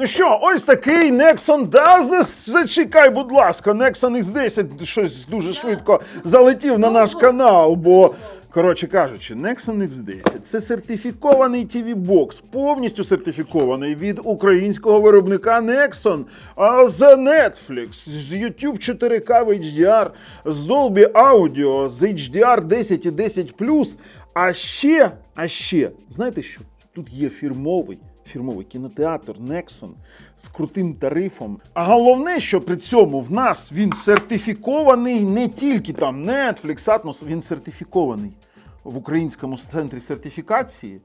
Ну що, ось такий Nexon да, Зачекай, будь ласка, Nexon X10 щось дуже швидко залетів на наш канал, бо. Коротше кажучи, Nexon X10 це сертифікований TV бокс повністю сертифікований від українського виробника Nexon, а з Netflix, з YouTube 4K в HDR, з Dolby Audio, з HDR 10 і 10 А ще, а ще, знаєте що? Тут є фірмовий фірмовий кінотеатр Nexon з крутим тарифом. А головне, що при цьому в нас він сертифікований не тільки там Netflix, Atmos, він сертифікований в українському центрі сертифікації.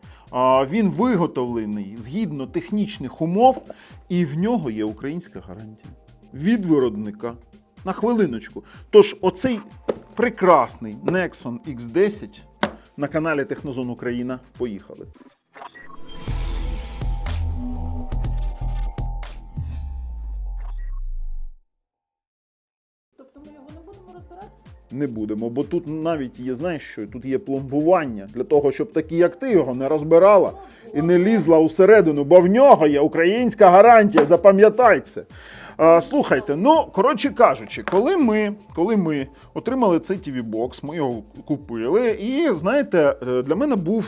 Він виготовлений згідно технічних умов, і в нього є українська гарантія від виробника. На хвилиночку. Тож, оцей прекрасний Nexon X10 на каналі Технозон Україна. Поїхали. Не будемо, бо тут навіть є, знаєш що, тут є пломбування для того, щоб такі, як ти, його не розбирала і не лізла усередину, бо в нього є українська гарантія, запам'ятай це. А, слухайте, ну коротше кажучи, коли ми, коли ми отримали цей tv бокс ми його купили, і знаєте, е, для мене був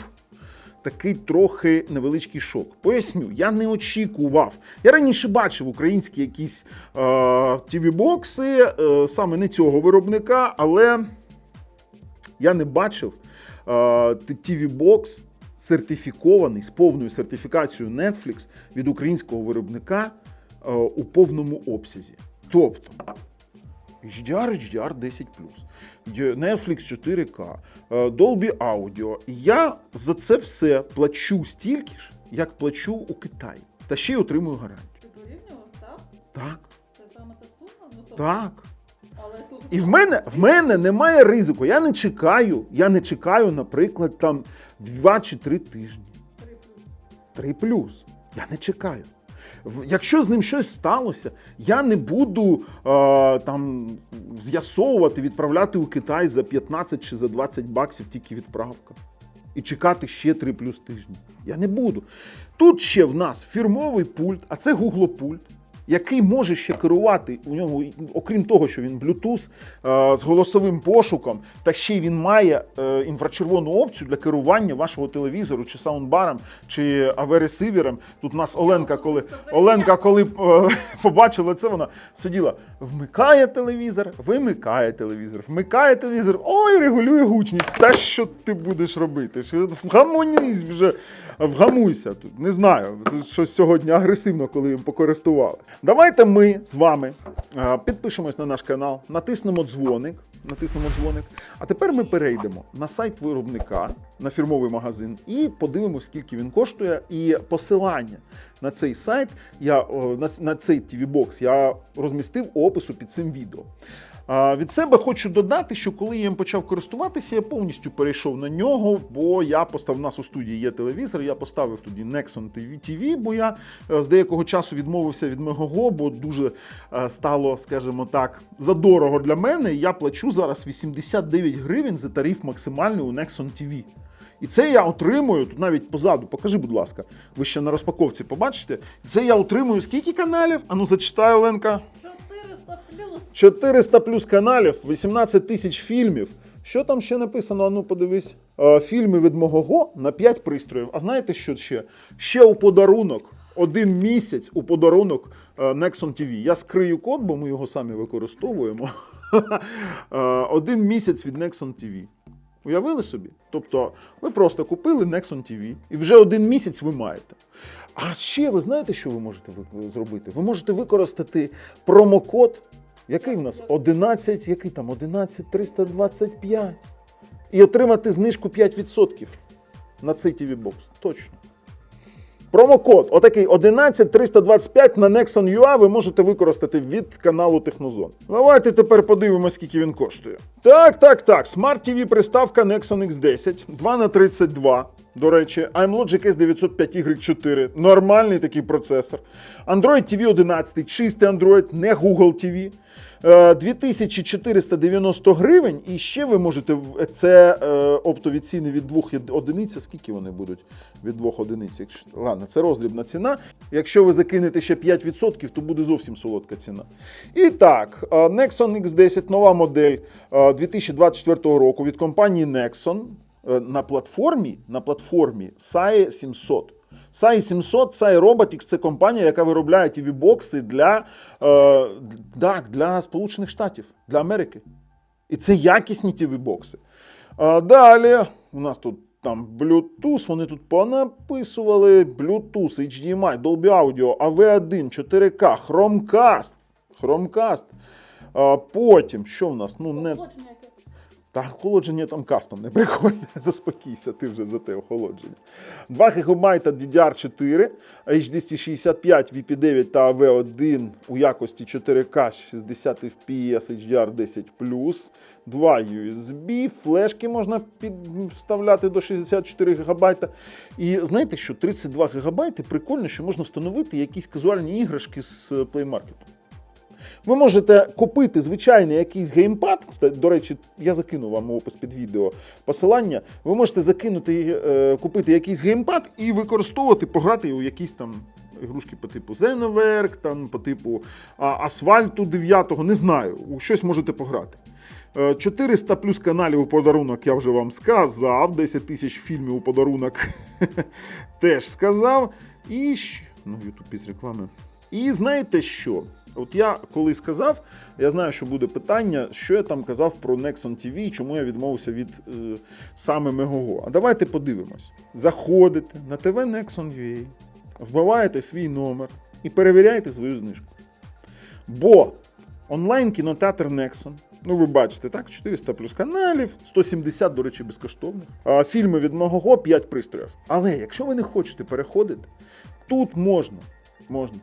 такий трохи невеличкий шок. Поясню, я не очікував. Я раніше бачив українські якісь е, TV-бокси, е, саме не цього виробника, але я не бачив е, TV-бокс сертифікований з повною сертифікацією Netflix від українського виробника е, у повному обсязі. Тобто. HDR, HDR 10 Netflix 4K, е, Dolby Audio. Я за це все плачу стільки ж, як плачу у Китаї. Та ще й отримую гарантію. Ти порівнював, так? Так, Це саме та сума? Ну, тобто, так. Але тут І в мене, в мене немає ризику. Я не чекаю. Я не чекаю, наприклад, там 2 чи 3 тижні. три плюс. 3 плюс. Я не чекаю. Якщо з ним щось сталося, я не буду е, там з'ясовувати, відправляти у Китай за 15 чи за 20 баксів тільки відправка. І чекати ще 3 плюс тижні. Я не буду. Тут ще в нас фірмовий пульт, а це гуглопульт. пульт, який може ще керувати у нього, окрім того, що він Bluetooth е, з голосовим пошуком, та ще й він має е, інфрачервону опцію для керування вашого телевізору, чи саундбаром, чи АВ-ресивером. Тут у нас Оленка, коли Оленка, коли е, побачила це, вона сиділа, вмикає телевізор, вимикає телевізор, вмикає телевізор, ой, регулює гучність. Та що ти будеш робити? Що вгамонісь вже, вгамуйся тут. Не знаю, щось сьогодні агресивно, коли їм покористувалися. Давайте ми з вами е, підпишемось на наш канал, натиснемо дзвоник. Натиснемо дзвоник. А тепер ми перейдемо на сайт виробника, на фірмовий магазин, і подивимося, скільки він коштує. І посилання на цей сайт, я, на, цей TV-бокс я розмістив опису під цим відео. Від себе хочу додати, що коли я їм почав користуватися, я повністю перейшов на нього, бо я поставив у нас у студії є телевізор, я поставив тоді Nexon TV, бо я е, з деякого часу відмовився від Мегого, бо дуже е, стало, скажімо так, задорого для мене. Я плачу зараз 89 гривень за тариф максимальний у Nexon TV. І це я отримую тут навіть позаду. Покажи, будь ласка, ви ще на розпаковці побачите. Це я отримую скільки каналів? Ану, зачитай, Оленка. 400 плюс. каналів, 18 тисяч фільмів. Що там ще написано? Ану, подивись. Е, Фільми від мого на 5 пристроїв. А знаєте, що ще? Ще у подарунок. Один місяць у подарунок е, Nexon TV. Я скрию код, бо ми його самі використовуємо. Е, Один місяць від Nexon TV. Уявили собі? Тобто, ви просто купили Nexon TV і вже один місяць ви маєте. А ще ви знаєте, що ви можете зробити? Ви можете використати промокод, який в нас 11, який там 11325. і отримати знижку 5% на цей TV бокс. Точно. Промокод, отакий 11325 на Nexon UA ви можете використати від каналу Технозон. Давайте тепер подивимося, скільки він коштує. Так, так, так. Smart TV приставка Nexon X10 2 на 32 До речі, AMLogic S905Y4. Нормальний такий процесор. Android TV 11, чистий Android, не Google TV. Е, 2490 гривень. І ще ви можете. Це е, оптові ціни від двох одиниць. Скільки вони будуть від двох одиниць? Ладно, це роздрібна ціна. Якщо ви закинете ще 5%, то буде зовсім солодка ціна. І так, е, Nexon X10, нова модель е, 2024 року від компанії Nexon е, на платформі, на платформі SAI 700. SAI 700, SAI Robotics це компанія, яка виробляє tv бокси для, е, так, для Сполучених Штатів, для Америки. І це якісні tv бокси. А далі у нас тут там Bluetooth, вони тут понаписували Bluetooth, HDMI, Dolby Audio, AV1, 4K, Chromecast. Chromecast. А, потім, що в нас? Ну, не... Та охолодження там кастомне, прикольне. Заспокійся, ти вже за те охолодження. 2 ГБ DDR4, H265, VP9 та AV1 у якості 4К 60 FPS HDR10+, 2 USB, флешки можна під, вставляти до 64 ГБ. І знаєте що, 32 ГБ прикольно, що можна встановити якісь казуальні іграшки з е, Play Market. Ви можете купити звичайний якийсь геймпад. До речі, я закину вам опис під відео посилання. Ви можете закинути, е, купити якийсь геймпад і використовувати, пограти у якісь там ігрушки по типу Xenoverse, там, по типу Асфальту 9, не знаю, у щось можете пограти. Е, 400 плюс каналів у подарунок я вже вам сказав. 10 тисяч фільмів у подарунок теж сказав. І ну, YouTube без реклами. І знаєте що? От я коли сказав, я знаю, що буде питання, що я там казав про Nexon TV, чому я відмовився від е, саме Megogo. А давайте подивимось. Заходите на TV Nexon UA, вбиваєте свій номер і перевіряєте свою знижку. Бо онлайн кінотеатр Nexon. Ну, ви бачите, так, 400 плюс каналів, 170, до речі, безкоштовних. А, фільми від Megogo 5 пристроїв. Але якщо ви не хочете переходити, тут можна, можна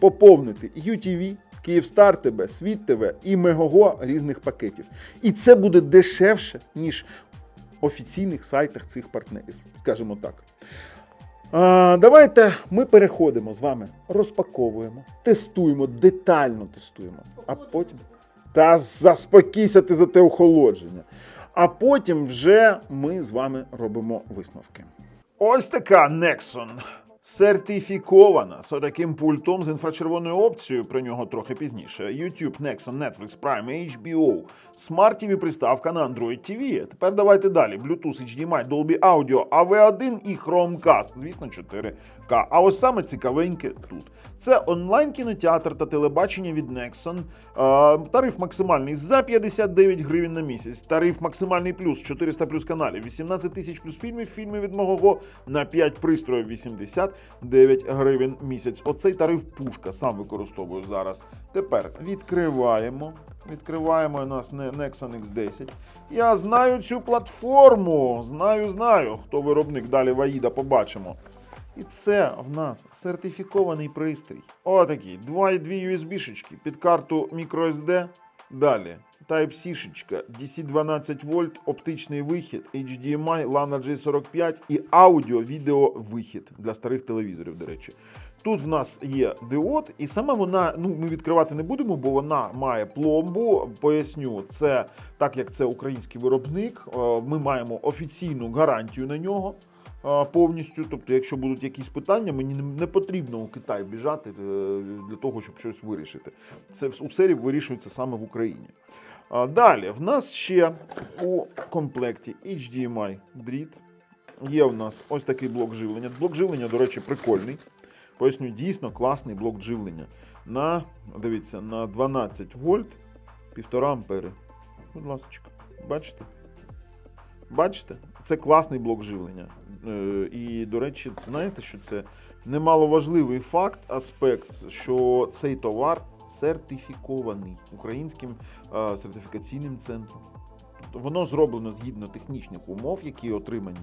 поповнити UTV, Київстар ТВ, Світ ТВ і Мегого різних пакетів. І це буде дешевше, ніж офіційних сайтах цих партнерів, скажімо так. А, давайте ми переходимо з вами, розпаковуємо, тестуємо, детально тестуємо. А потім. Та заспокійся ти за те охолодження. А потім вже ми з вами робимо висновки. Ось така Nexon. Сертифікована з таким пультом з інфрачервоною опцією, про нього трохи пізніше. YouTube, Nexon, Netflix, Prime, HBO, Smart TV приставка на Android TV. Тепер давайте далі. Bluetooth, HDMI, Dolby Audio, AV1 і Chromecast, звісно, 4K. А ось саме цікавеньке тут. Це онлайн кінотеатр та телебачення від Nexon. Тариф максимальний за 59 гривень на місяць. Тариф максимальний плюс 400 плюс каналів, 18 тисяч плюс фільмів, фільми від мого на 5 пристроїв 89 гривень місяць. Оцей тариф пушка сам використовую зараз. Тепер відкриваємо. Відкриваємо у нас Nexon X10. Я знаю цю платформу. Знаю, знаю, хто виробник. Далі Ваїда побачимо. І це в нас сертифікований пристрій. Отакий. Два дві USB-шечки під карту microSD. Далі. Type-C-шечка, DC 12 вольт, оптичний вихід, HDMI, LAN J45 і аудіо-відео вихід для старих телевізорів, до речі. Тут в нас є діод, і саме вона, ну ми відкривати не будемо, бо вона має пломбу. Поясню, це так як це український виробник, е, ми маємо офіційну гарантію на нього повністю. Тобто, якщо будуть якісь питання, мені не- потрібно у Китай біжати е, для того, щоб щось вирішити. Це усе вирішується саме в Україні. Далі, в нас ще у комплекті HDMI дріт. Є в нас ось такий блок живлення. Блок живлення, до речі, прикольний. Поясню, дійсно класний блок живлення. На, дивіться, на 12 вольт, 1,5 ампери. Будь ласка, бачите? Бачите? Це класний блок живлення. Е, І, до речі, знаєте, що це немаловажливий факт, аспект, що цей товар сертифікований українським е, сертифікаційним центром. Тобто воно зроблено згідно технічних умов, які отримані.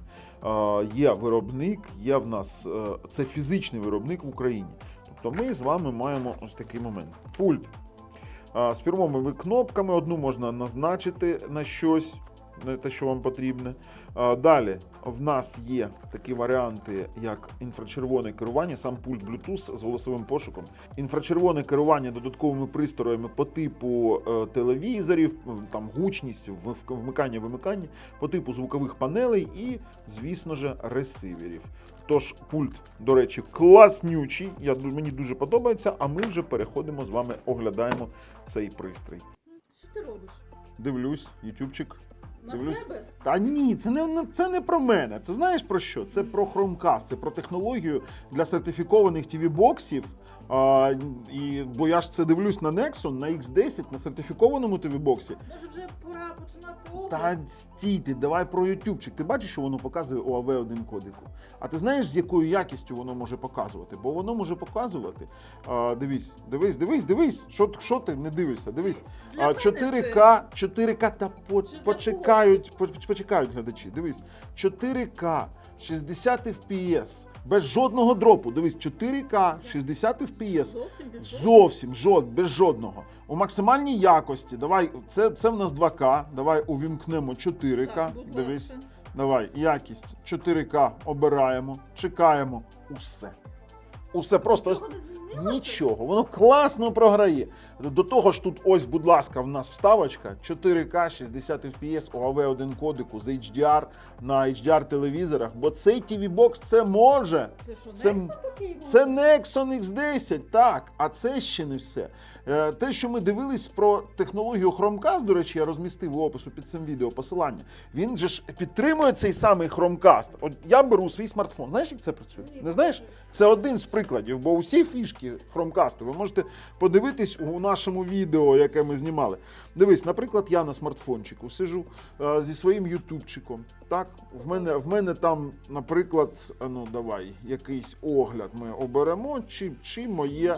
Е, Є виробник, є в нас це фізичний виробник в Україні. Тобто ми з вами маємо ось такий момент. Пульт. З фірмовими кнопками одну можна назначити на щось. Не те, що вам потрібне. Далі в нас є такі варіанти, як інфрачервоне керування, сам пульт Bluetooth з голосовим пошуком, інфрачервоне керування додатковими пристроями по типу е, телевізорів, там гучність, вмикання, вимикання, по типу звукових панелей і, звісно ж, ресиверів. Тож пульт, до речі, класнючий. Я мені дуже подобається. А ми вже переходимо з вами, оглядаємо цей пристрій. Що ти робиш? Дивлюсь, ютубчик. На Дивлюсь. себе? Та ні, це не це не про мене. Це знаєш про що? Це про Chromecast, це про технологію для сертифікованих tv боксів А, і, бо я ж це дивлюсь на Nexon, на X10, на сертифікованому tv боксі Може вже пора починати огляд? Та стійте, давай про ютубчик. Ти бачиш, що воно показує уав 1 кодику. А ти знаєш, з якою якістю воно може показувати? Бо воно може показувати. А, дивись, дивись, дивись, дивись. Що, що ти не дивишся? Дивись. А, мене 4К, 4К та по, почекають, по- почекають глядачі. Дивись. 4К, 60 FPS, без жодного дропу. Дивись, 4К, 60 FPS. Зовсім жод, без жодного. У максимальній якості. Давай, це, це в нас 2К. Давай увімкнемо 4К. Дивись. Давай, якість 4К обираємо, чекаємо. Усе. Усе просто нічого. Воно класно програє. До того ж, тут ось, будь ласка, в нас вставочка 4К 60 FPS uav 1 кодику з HDR на HDR телевізорах, бо цей TV Box це може. Це що, Це- Nexon такий? Це Nexon X10, так, а це ще не все. Е, Те, що ми дивились про технологію Chromecast, до речі, я розмістив в опису під цим відео посилання. Він же ж підтримує цей самий Chromecast. От я беру свій смартфон. Знаєш, як це працює? Не знаєш? Це один з прикладів, бо усі фішки Chromecast ви можете подивитись у нашому відео, яке ми знімали. Дивись, наприклад, я на смартфончику сижу е, зі своїм ютубчиком. Так, в мене, в мене там, наприклад, ну давай, якийсь огляд ми оберемо, чи, чи моє.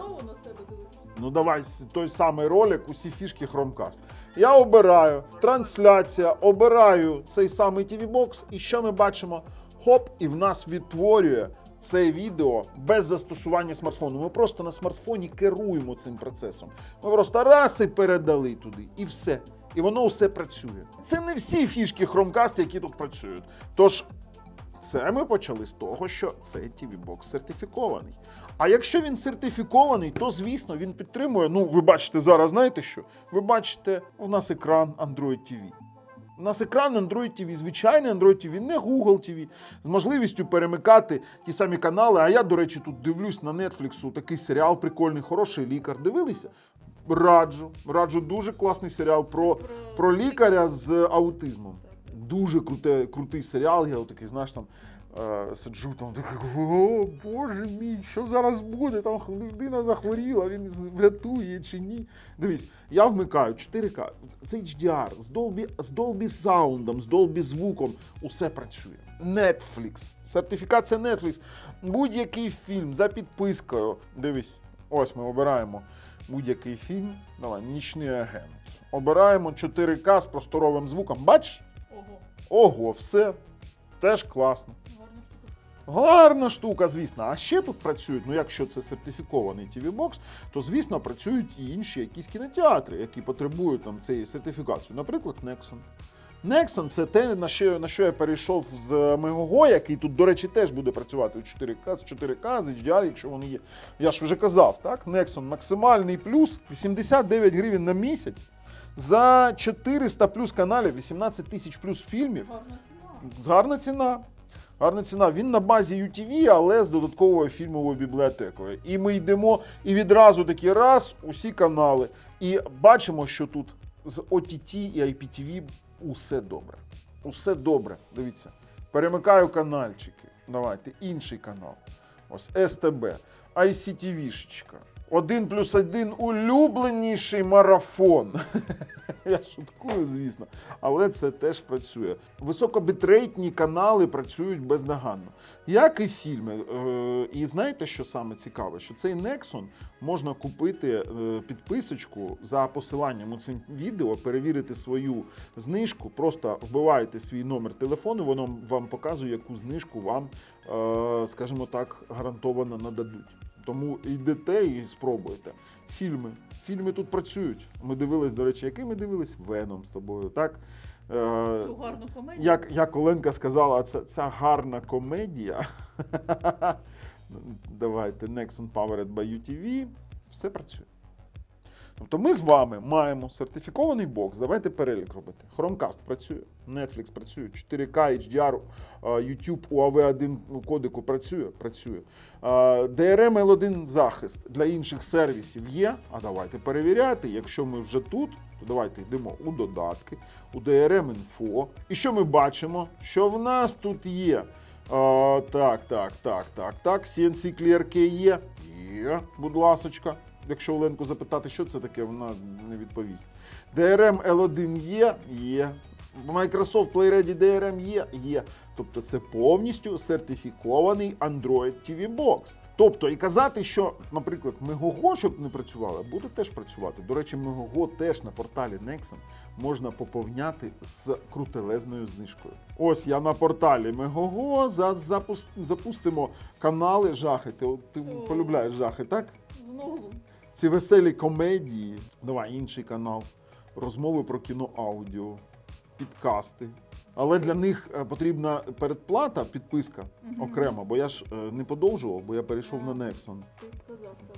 Ну давай той самий ролик, усі фішки Chromecast. Я обираю трансляція, обираю цей самий TV Box, і що ми бачимо? Хоп, і в нас відтворює це відео без застосування смартфону. Ми просто на смартфоні керуємо цим процесом. Ми просто раз і передали туди, і все. І воно все працює. Це не всі фішки Chromecast, які тут працюють. Тож це ми почали з того, що цей TV Box сертифікований. А якщо він сертифікований, то звісно він підтримує. Ну, ви бачите зараз, знаєте що? Ви бачите, у нас екран Android TV. У нас екран Android TV, звичайний Android TV, не Google TV, з можливістю перемикати ті самі канали. А я, до речі, тут дивлюсь на Netflix такий серіал прикольний, хороший лікар. Дивилися? Раджу. Раджу дуже класний серіал про, Про- лікаря з аутизмом. Дуже круте, крутий серіал. Я такий, знаєш, там сиджу там такий, о, боже мій, що зараз буде? Там людина захворіла, він врятує чи ні. Дивись, я вмикаю 4К, це HDR, з Dolby, з Dolby саундом, з Dolby звуком, усе працює. Netflix, сертифікація Netflix, будь-який фільм за підпискою. Дивись, ось ми обираємо будь-який фільм. Давай, нічний агент. Обираємо 4К з просторовим звуком. Бачиш? Ого, Ого, все. Теж класно. Гарна штука. Звісно. А ще тут працюють, ну якщо це сертифікований TV Box, то звісно працюють і інші якісь кінотеатри, які потребують там цієї сертифікації. Наприклад, Nexon. Nexon це те, на що, на що я перейшов з Megogo, який тут, до речі, теж буде працювати у 4К, з 4К, з HDR, якщо вони є. Я ж вже казав, так? Nexon максимальний плюс 89 гривень на місяць. За 400 плюс каналів, 18 тисяч плюс фільмів. Гарна ціна. Гарна ціна. Гарна ціна. Він на базі UTV, але з додатковою фільмовою бібліотекою. І ми йдемо і відразу такі раз, усі канали. І бачимо, що тут з OTT і IPTV усе добре. Усе добре. Дивіться. Перемикаю канальчики. Давайте, інший канал. Ось СТБ, ICTV-шечка. Один плюс один улюбленіший марафон. Я шуткую, звісно, але це теж працює. Високобітрейтні канали працюють бездоганно, як і фільми. Е, І знаєте, що саме цікаве? Що цей Nexon можна купити е, підписочку за посиланням у цим відео, перевірити свою знижку. Просто вбиваєте свій номер телефону, воно вам показує, яку знижку вам, е, скажімо так, гарантовано нададуть. Тому йдете і спробуйте. Фільми. Фільми тут працюють. Ми дивились, до речі, який ми дивились? Веном з тобою, так? Е, Цю гарну комедію. як, як Оленка сказала, це, ця гарна комедія. Давайте Nexon Powered by UTV. Все працює. Тобто ми з вами маємо сертифікований бокс. Давайте перелік робити. Chromecast працює, Netflix працює, 4K HDR, е, YouTube UAV1 кодеку працює, працює. Е, DRM L1 захист для інших сервісів є. А давайте перевіряти. Якщо ми вже тут, то давайте йдемо у додатки, у DRM Info. І що ми бачимо? Що в нас тут є? Е, так, так, так, так, так. CNC Clear Key є. Є, будь ласочка. Якщо Оленку запитати, що це таке, вона не відповість. DRM L1 є, є. Microsoft PlayReady DRM є, є. Тобто це повністю сертифікований Android TV Box. Тобто, і казати, що, наприклад, Megogo, щоб не працювала, буде теж працювати. До речі, Megogo теж на порталі Nexon можна поповняти з крутелезною знижкою. Ось я на порталі запус- запустимо канали жахи. Ти, ти полюбляєш жахи, так? Знову. Ці веселі комедії. Давай інший канал. Розмови про кіно аудіо, підкасти. Але для них е, потрібна передплата, підписка окремо, бо я ж е, не подовжував, бо я перейшов на Nexon.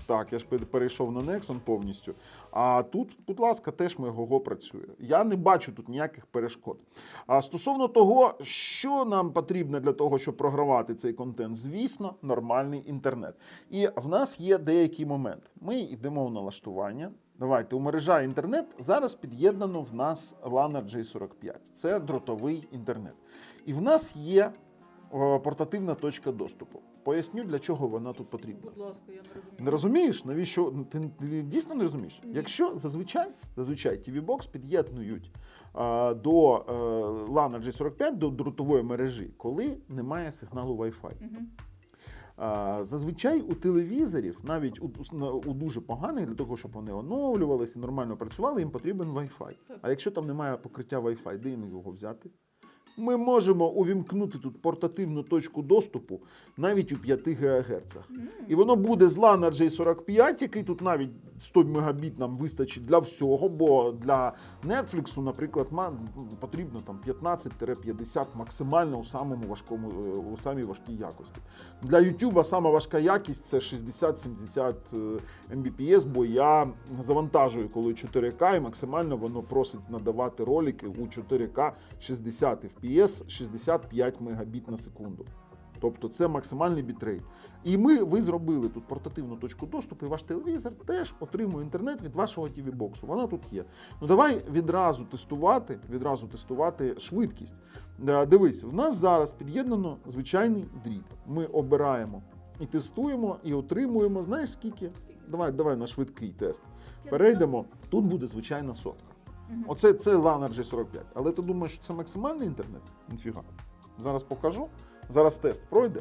Так. Я ж перейшов на Nexon повністю. А тут, будь ласка, теж Megogo працює. Я не бачу тут ніяких перешкод. А стосовно того, що нам потрібно для того, щоб програвати цей контент, звісно, нормальний інтернет. І в нас є деякий момент. Ми йдемо у налаштування. Давайте у мережа інтернет зараз під'єднано в нас LAN J45. Це дротовий інтернет. І в нас є портативна точка доступу. Поясню, для чого вона тут потрібна. Будь ласка, я не розумію. Не розумієш, навіщо ти, ти дійсно не розумієш? Ні. Якщо зазвичай зазвичай TV-Box під'єднують а, до е, LAN G45 до дротової мережі, коли немає сигналу Wi-Fi. Мгм. Зазвичай у телевізорів, навіть у, у, дуже поганих, для того, щоб вони оновлювалися і нормально працювали, їм потрібен Wi-Fi. А якщо там немає покриття Wi-Fi, де їм його взяти? Ми можемо увімкнути тут портативну точку доступу навіть у 5 ГГц. І воно буде з LAN J45, який тут навіть 100 мегабіт нам вистачить для всього, бо для Netflix, наприклад, потрібно там 15-50 максимально у самому важкому, е, у самій важкій якості. Для YouTube сама важка якість це 60-70 е, Mbps, бо я завантажую, коли 4К, і максимально воно просить надавати ролики у 4К 60 FPS, 65 мегабіт на секунду. Тобто це максимальний бітрейт. І ми, ви зробили тут портативну точку доступу, і ваш телевізор теж отримує інтернет від вашого tv боксу Вона тут є. Ну давай відразу тестувати, відразу тестувати швидкість. Е, Дивись, в нас зараз під'єднано звичайний дріт. Ми обираємо і тестуємо, і отримуємо. Знаєш скільки? Давай, давай на швидкий тест. Перейдемо. Тут буде звичайна сотка. Оце це LAN G45. Але ти думаєш, що це максимальний інтернет? Ніфіга. Зараз покажу. Зараз тест пройде.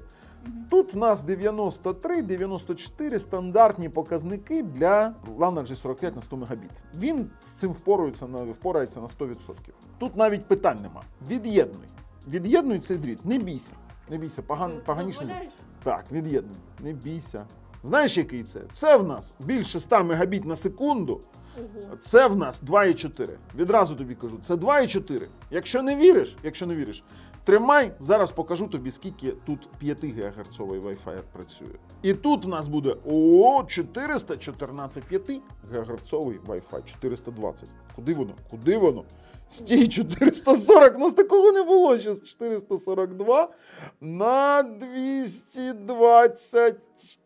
Тут в нас 93-94 стандартні показники для LAN G45 на 100 Мбіт. Він з цим впорається на, впорається на 100%. Тут навіть питань нема. Від'єднуй. Від'єднуй цей дріт. Не бійся. Не бійся. Поган, поганіше. Так, від'єднуй. Не бійся. Знаєш, який це? Це в нас більше 100 мегабіт на секунду. Це в нас 2,4. Відразу тобі кажу, це 2,4. Якщо не віриш, якщо не віриш, тримай, зараз покажу тобі, скільки тут 5 ГГц Wi-Fi працює. І тут в нас буде о 414 5 ГГц Wi-Fi, 420. Куди воно? Куди воно? Стій 440, у нас такого не було. Зараз 442 на 220,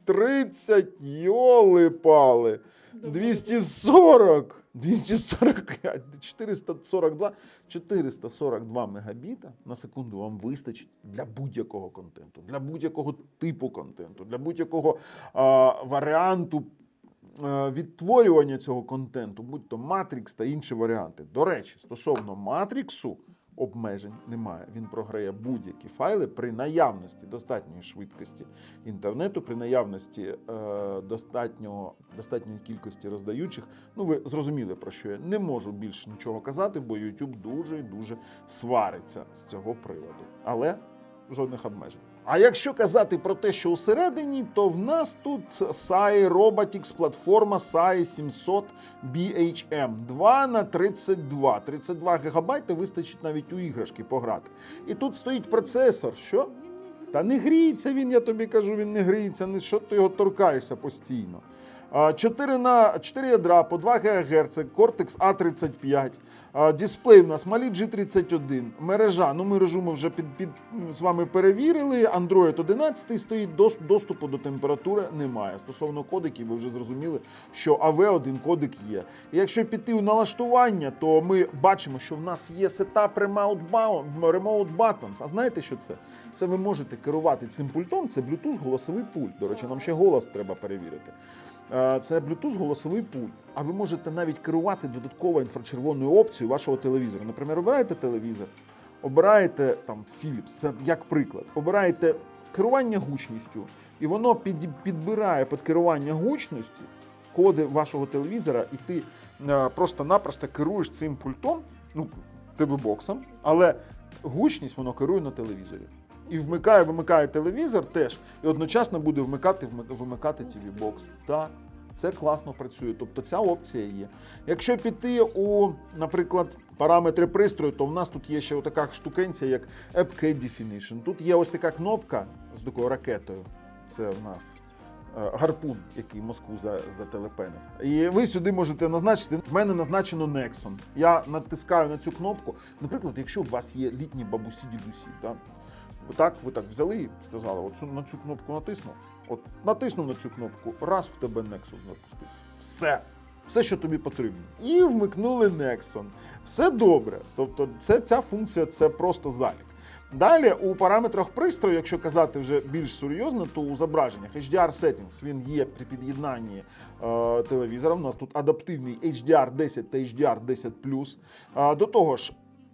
30, йоли пали. 240, 245, 442, 442 мегабіта на секунду вам вистачить для будь-якого контенту, для будь-якого типу контенту, для будь-якого варіанту а, відтворювання цього контенту, будь то Матрікс та інші варіанти. До речі, стосовно Матріксу обмежень немає. Він програє будь-які файли при наявності достатньої швидкості інтернету, при наявності е, достатнього, достатньої кількості роздаючих. Ну, ви зрозуміли, про що я не можу більше нічого казати, бо YouTube дуже і дуже свариться з цього приводу. Але жодних обмежень. А якщо казати про те, що усередині, то в нас тут SAI Robotics платформа SAI 700 BHM 2 на 32. 32 гігабайти вистачить навіть у іграшки пограти. І тут стоїть процесор. Що? Та не гріється він, я тобі кажу, він не гріється, не що ти його торкаєшся постійно. А, 4 на 4 ядра по 2 ГГц, Cortex A35. А, Дисплей у нас Mali G31. Мережа. Ну, мережу ми вже під, під, з вами перевірили. Android 11 стоїть, доступу до температури немає. Стосовно кодиків, ви вже зрозуміли, що AV1 кодик є. І якщо піти у налаштування, то ми бачимо, що в нас є сетап Remote Buttons. А знаєте, що це? Це ви можете керувати цим пультом. Це Bluetooth голосовий пульт. До речі, нам ще голос треба перевірити. Е, Це Bluetooth голосовий пульт. А ви можете навіть керувати додатковою інфрачервоною опцією вашого телевізора. Наприклад, обираєте телевізор, обираєте там Philips, це як приклад. Обираєте керування гучністю, і воно під, підбирає під керування гучності коди вашого телевізора, і ти е, просто-напросто керуєш цим пультом, ну, ТВ-боксом, але гучність воно керує на телевізорі. І вмикає, вимикає телевізор теж, і одночасно буде вмикати, вмик- вимикати TV-бокс. Так, це класно працює. Тобто ця опція є. Якщо піти у, наприклад, параметри пристрою, то в нас тут є ще така штукенція, як AppK Definition. Тут є ось така кнопка з такою ракетою. Це в нас е, гарпун, який Москву за, зателепенив. І ви сюди можете назначити. В мене назначено Nexon. Я натискаю на цю кнопку. Наприклад, якщо у вас є літні бабусі дідусі, так? Ви так, взяли і сказали, от на цю кнопку натиснув. От натиснув на цю кнопку, раз в тебе Nexon запустився. Все. Все, що тобі потрібно. І вмикнули Nexon. Все добре. Тобто, це, ця функція це просто залік. Далі у параметрах пристрою, якщо казати вже більш серйозно, то у зображеннях HDR Settings він є при під'єднанні е, телевізора. У нас тут адаптивний HDR 10 та HDR 10 Е, до того ж,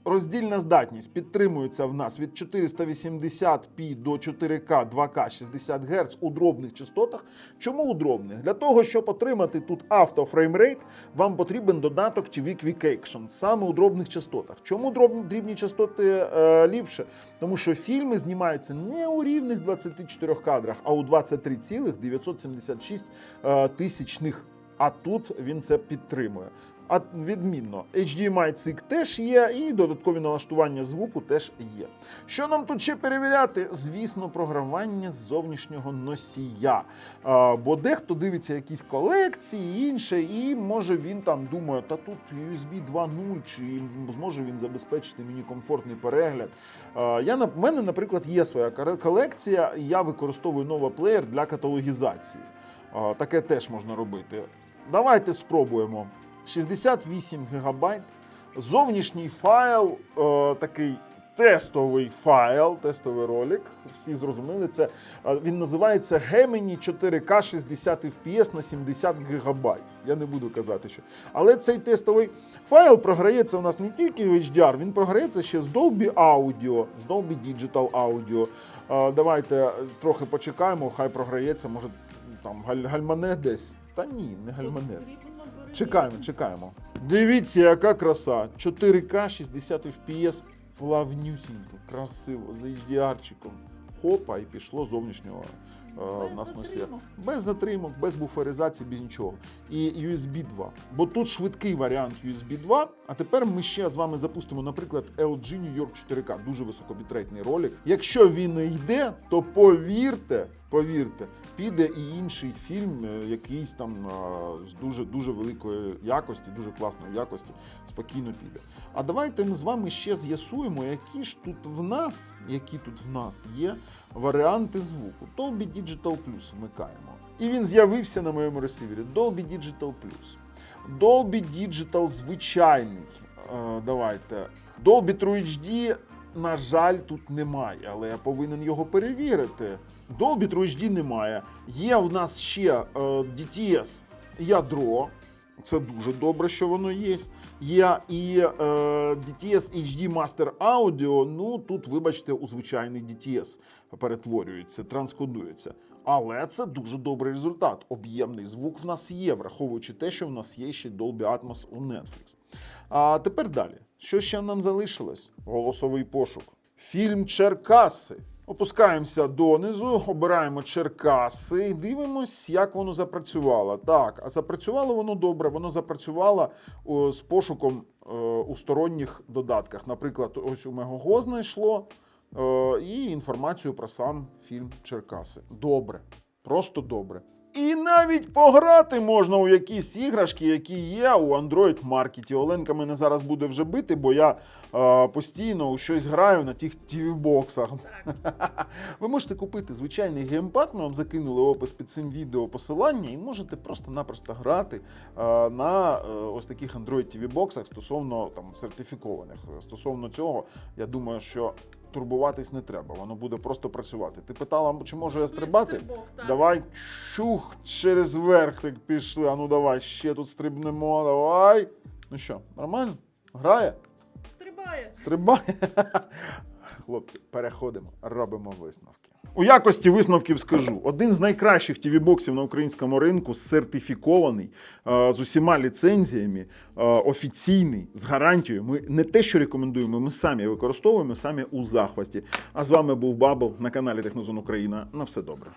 Роздільна здатність підтримується в нас від 480p до 4К 2К 60 Гц у дробних частотах. Чому у дробних? Для того, щоб отримати тут автофреймрейт, вам потрібен додаток TV Quick Action саме у дробних частотах. Чому дроб- дрібні частоти е, ліпше? Тому що фільми знімаються не у рівних 24 кадрах, а у 23,976 е, тисячних. А тут він це підтримує. А відмінно, HDMI цик теж є, і додаткові налаштування звуку теж є. Що нам тут ще перевіряти? Звісно, програвання з зовнішнього носія. А, бо дехто дивиться якісь колекції, і інше, і може він там думає, та тут USB 2.0, чи зможе він забезпечити мені комфортний перегляд. А, я на мене, наприклад, є своя колекція, і я використовую Nova Player для каталогізації. Таке теж можна робити. Давайте спробуємо. 68 гігабайт. Зовнішній файл, е, такий тестовий файл, тестовий ролик. Всі зрозуміли це. Е, Він називається Gemini 4K 60 FPS на 70 гігабайт. Я не буду казати, що. Але цей тестовий файл програється у нас не тільки в HDR, він програється ще з Dolby Audio, з Dolby Digital Audio. Е, Давайте трохи почекаємо, хай програється, може там галь- гальмане десь. Та ні, не гальмане. Чекаємо, чекаємо. Дивіться, яка краса. 4К 60 FPS. Плавнюсінько, красиво, з HDR-чиком. Хопа, і пішло зовнішнього е, в нас носія. Без затримок, без буферизації, без нічого. І USB 2. Бо тут швидкий варіант USB 2. А тепер ми ще з вами запустимо, наприклад, LG New York 4K. Дуже високобітрейтний ролик. Якщо він не йде, то повірте, повірте, піде і інший фільм, е, якийсь там е, з дуже дуже великої якості, дуже класної якості, спокійно піде. А давайте ми з вами ще з'ясуємо, які ж тут в нас, які тут в нас є варіанти звуку. Dolby Digital Plus вмикаємо. І він з'явився на моєму ресивері. Dolby Digital Plus. Dolby Digital звичайний. Е, давайте. Dolby True HD, на жаль, тут немає, але я повинен його перевірити. Dolby True HD немає. Є в нас ще е, DTS ядро. Це дуже добре, що воно є. Є і е, DTS HD Master Audio. Ну тут, вибачте, у звичайний DTS перетворюється, транскодується. Але це дуже добрий результат. Об'ємний звук в нас є, враховуючи те, що в нас є ще Dolby Atmos у Netflix. А тепер далі. Що ще нам залишилось? Голосовий пошук. Фільм Черкаси. Опускаємося донизу, обираємо Черкаси і дивимось, як воно запрацювало. Так, а запрацювало воно добре. Воно запрацювало о, з пошуком о, у сторонніх додатках. Наприклад, ось у Мегого знайшло о, і інформацію про сам фільм Черкаси. Добре, просто добре. І навіть пограти можна у якісь іграшки, які є у Android маркеті. Оленка мене зараз буде вже бити, бо я е, постійно у щось граю на тих TV-боксах. Ви можете купити звичайний геймпад, ми вам закинули опис під цим відео посилання, і можете просто-напросто грати е, на е, ось таких Android TV-боксах стосовно там сертифікованих. Стосовно цього, я думаю, що турбуватись не треба, воно буде просто працювати. Ти питала, чи можу я стрибати? Давай чух через верх так пішли. А ну давай, ще тут стрибнемо. Давай. Ну що, нормально? Грає? Стрибає. Стрибає. Хлопці, переходимо, робимо висновки. У якості висновків скажу: один з найкращих тіві-боксів на українському ринку сертифікований е, з усіма ліцензіями, е, офіційний, з гарантією. Ми не те, що рекомендуємо, ми самі використовуємо, самі у захваті. А з вами був Бабл на каналі Технозон Україна. На все добре.